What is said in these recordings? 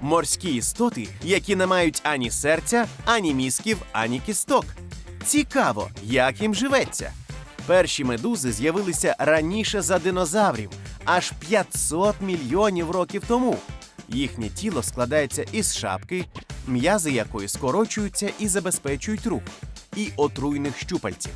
Морські істоти, які не мають ані серця, ані мізків, ані кісток. Цікаво, як їм живеться. Перші медузи з'явилися раніше за динозаврів, аж 500 мільйонів років тому. Їхнє тіло складається із шапки, м'язи якої скорочуються і забезпечують рух, і отруйних щупальців.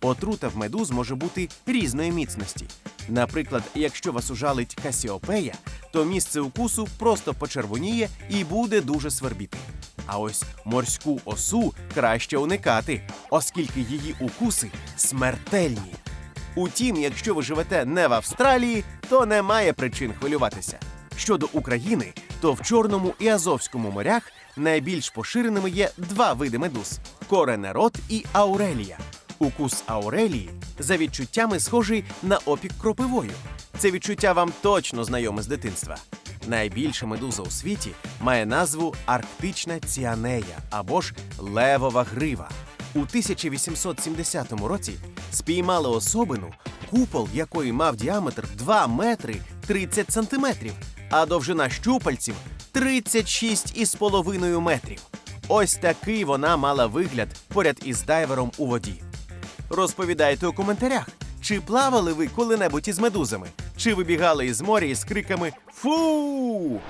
Отрута в медуз може бути різної міцності. Наприклад, якщо вас ужалить касіопея, то місце укусу просто почервоніє і буде дуже свербіти. А ось морську осу краще уникати, оскільки її укуси смертельні. Утім, якщо ви живете не в Австралії, то немає причин хвилюватися. Щодо України, то в Чорному і Азовському морях найбільш поширеними є два види медуз: коренерод і аурелія. Укус аурелії за відчуттями схожий на опік кропивою. Це відчуття вам точно знайоме з дитинства. Найбільша медуза у світі має назву арктична ціанея або ж левова грива. У 1870 році спіймали особину, купол якої мав діаметр 2 метри 30 сантиметрів, а довжина щупальців 36,5 метрів. Ось такий вона мала вигляд поряд із дайвером у воді. Розповідайте у коментарях, чи плавали ви коли-небудь із медузами, чи вибігали із моря із криками Фу!